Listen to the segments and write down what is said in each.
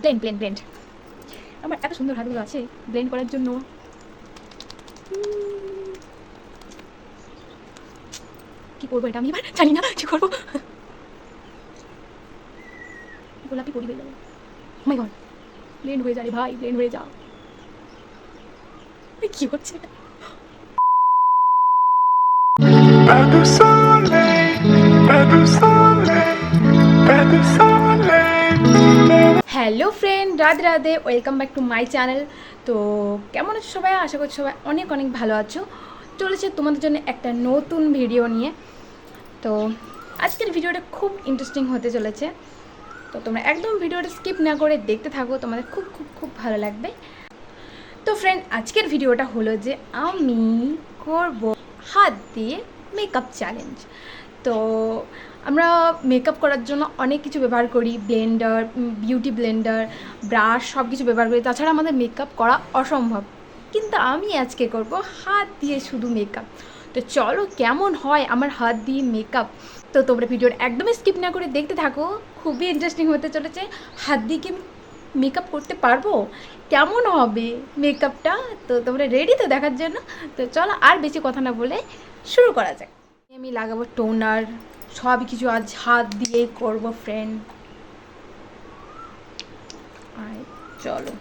Blend blend blend আমার এত সুন্দর হাতগুলো আছে ব্লেন্ড করার জন্য। কি করব এটা আমি এবার? জানি না কি করব? গোলাপি পরি হয়ে যাবে মাই গড ব্লেন্ড হয়ে যা রে ভাই ব্লেন্ড হয়ে যাও কি হচ্ছে? এটা Pas de soleil, pas de soleil, pas de soleil. Hello friend, Radhe Radhe, welcome back to my channel. তো কেমন আছো সবাই? আশা করছি সবাই অনেক অনেক ভালো আছো। চলেছে তোমাদের জন্য একটা নতুন ভিডিও নিয়ে। তো আজকের ভিডিওটা খুব ইন্টারেস্টিং হতে চলেছে। তো তোমরা একদম ভিডিওটা স্কিপ না করে দেখতে থাকো, তোমাদের খুব খুব খুব ভালো লাগবে। তো ফ্রেন্ড আজকের ভিডিওটা হলো যে আমি করব হাত দিয়ে মেকআপ চ্যালেঞ্জ তো আমরা মেকআপ করার জন্য অনেক কিছু ব্যবহার করি ব্লেন্ডার বিউটি ব্লেন্ডার ব্রাশ সব কিছু ব্যবহার করি। তাছাড়া আমাদের মেকআপ করা অসম্ভব। কিন্তু আমি আজকে করব হাত দিয়ে শুধু মেকআপ তো চলো কেমন হয় আমার হাত দিয়ে মেকআপ তো তোমরা ভিডিওর একদমই স্কিপ না করে দেখতে থাকো। খুবই ইন্টারেস্টিং হতে চলেছে। হাত দিয়ে কি মেকআপ করতে পারব? কেমন হবে মেকআপটা তো তোমরা রেডি তো দেখার জন্য? তো চলো আর বেশি কথা না বলে শুরু করা যাক। আমি লাগাবো টোনার সব কিছু আজ হাত দিয়ে করব ফ্রেন্ড চলো।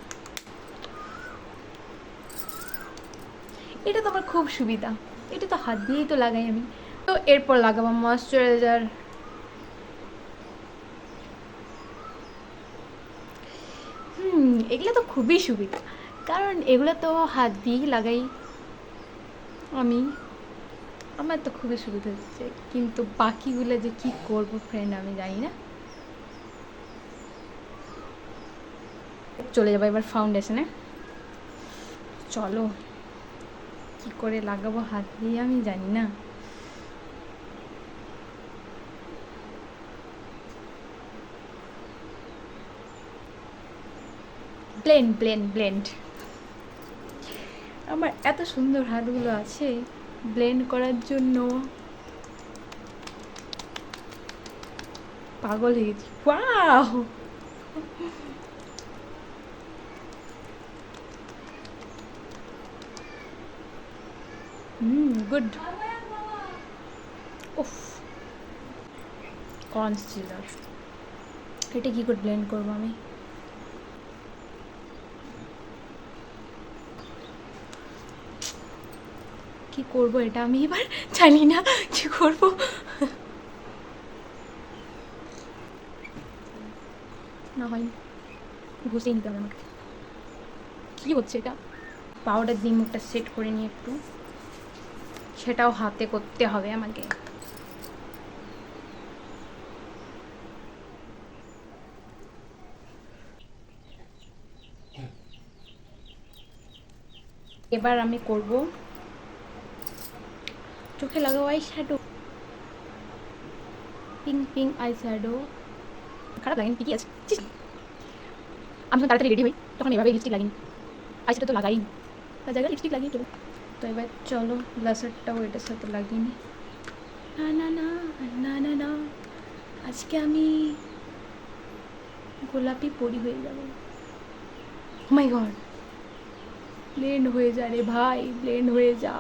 এটা তো আমার খুব সুবিধা। এটা তো হাত দিয়েই তো লাগাই আমি। তো এরপর লাগাবো ময়শ্চারাইজার হুম, এগুলো তো খুবই সুবিধা। কারণ এগুলো তো হাত দিয়েই লাগাই আমি। আমার তো খুবই সুবিধা হচ্ছে, কিন্তু বাকিগুলো যে কি করব ফ্রেন্ড আমি জানি না। চলে যাব এবার ফাউন্ডেশনে চলো, কি করে লাগাবো হাত দিয়ে আমি জানি না। ব্লেন্ড ব্লেন্ড ব্লেন্ড আমার এত সুন্দর হাতগুলো আছে ব্লেন্ড করার জন্য পাগল হয়ে গেছি। গুড কনসিলার এটা কি করে ব্লেন্ড করব আমি? কি করব এটা আমি এবার জানি না, কি করব? না নিতে হবে আমাকে। কী হচ্ছে এটা? পাউডার দিয়ে মুখটা সেট করে নিয়ে একটু। সেটাও হাতে করতে হবে আমাকে। এবার আমি করব চোখে লাগাও eye shadow pink pink eye shadow খারাপ লাগেনি ঠিকই আছে। আমি যখন তাড়াতাড়ি রেডি হই তখন এভাবে লিপস্টিক লাগিনি। আই শ্যাডো তো লাগাই তার জায়গায় লিপস্টিক লাগিয়ে চলো। তো এবার চলো ব্লাসারটাও এটার সাথে লাগিয়ে নিই না না না না না না। আজকে আমি গোলাপি পরি হয়ে যাব। মাই গড ব্লেন্ড হয়ে যা রে ভাই ব্লেন্ড হয়ে যা।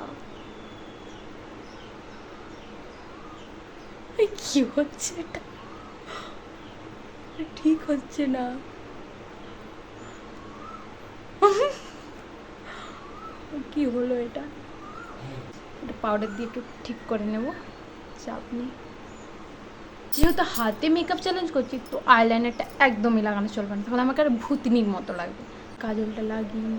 কি হচ্ছে এটা? ঠিক হচ্ছে না। কি হলো এটা? এটা পাউডার দিয়ে একটু ঠিক করে নেব। চাপ নেই। যেহেতু হাতে মেকআপ চ্যালেঞ্জ করছি, তো আইলাইনারটা একদমই লাগানো চলবে না। তাহলে আমাকে আর ভূতনির মতো লাগবে। কাজলটা লাগিয়ে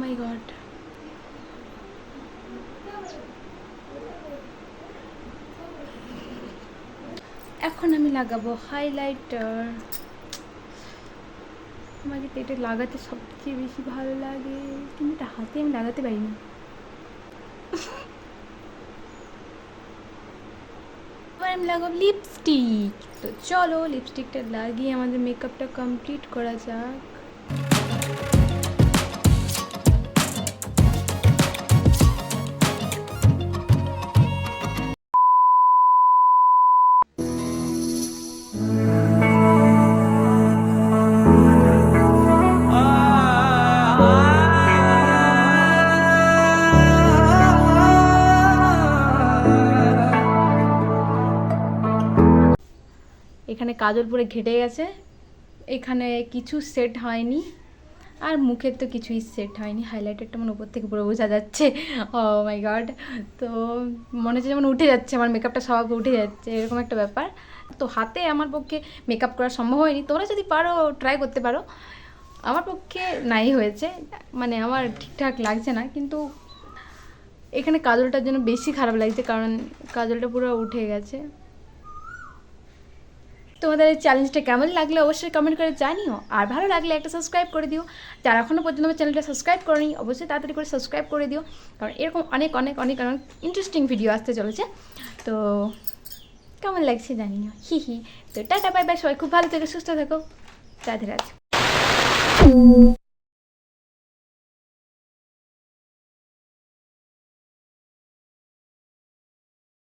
মাই গড এখন আমি লাগাবো হাইলাইটার আমাকে তো এটা লাগাতে সবচেয়ে বেশি ভালো লাগে, কিন্তু এটা হাতে আমি লাগাতে পারি না। এবার আমি লাগাবো লিপস্টিক তো চলো লিপস্টিকটা লাগিয়ে আমাদের মেকআপটা কমপ্লিট করা যাক। এখানে কাজল পুরো ঘেটে গেছে। এখানে কিছু সেট হয়নি। আর মুখের তো কিছুই সেট হয়নি। হাইলাইটারটা মানে উপর থেকে পুরো বোঝা যাচ্ছে। ও মাই গড তো মনে হচ্ছে যেমন উঠে যাচ্ছে, আমার মেকআপটা সব উঠে যাচ্ছে, এরকম একটা ব্যাপার। তো হাতে আমার পক্ষে মেকআপ করা সম্ভব হয়নি। তোমরা যদি পারো ট্রাই করতে পারো। আমার পক্ষে নাই হয়েছে। মানে আমার ঠিকঠাক লাগছে না। কিন্তু এখানে কাজলটার জন্য বেশি খারাপ লাগছে। কারণ কাজলটা পুরো উঠে গেছে। তোমাদের চ্যালেঞ্জটা কেমন লাগলে অবশ্যই কমেন্ট করে জানিও। আর ভালো লাগলে একটা সাবস্ক্রাইব করে দিও। যারা এখনও পর্যন্ত আমার চ্যানেলটা সাবস্ক্রাইব করেনি, অবশ্যই তাড়াতাড়ি করে সাবস্ক্রাইব করে দিও। কারণ এরকম অনেক অনেক অনেক অনেক ইন্টারেস্টিং ভিডিও আসতে চলেছে। তো কেমন লাগছে জানিও। হি হি। তো টাটা বাই বাই সবাই খুব ভালো থেকো, সুস্থ থেকো। রাধে রাধে।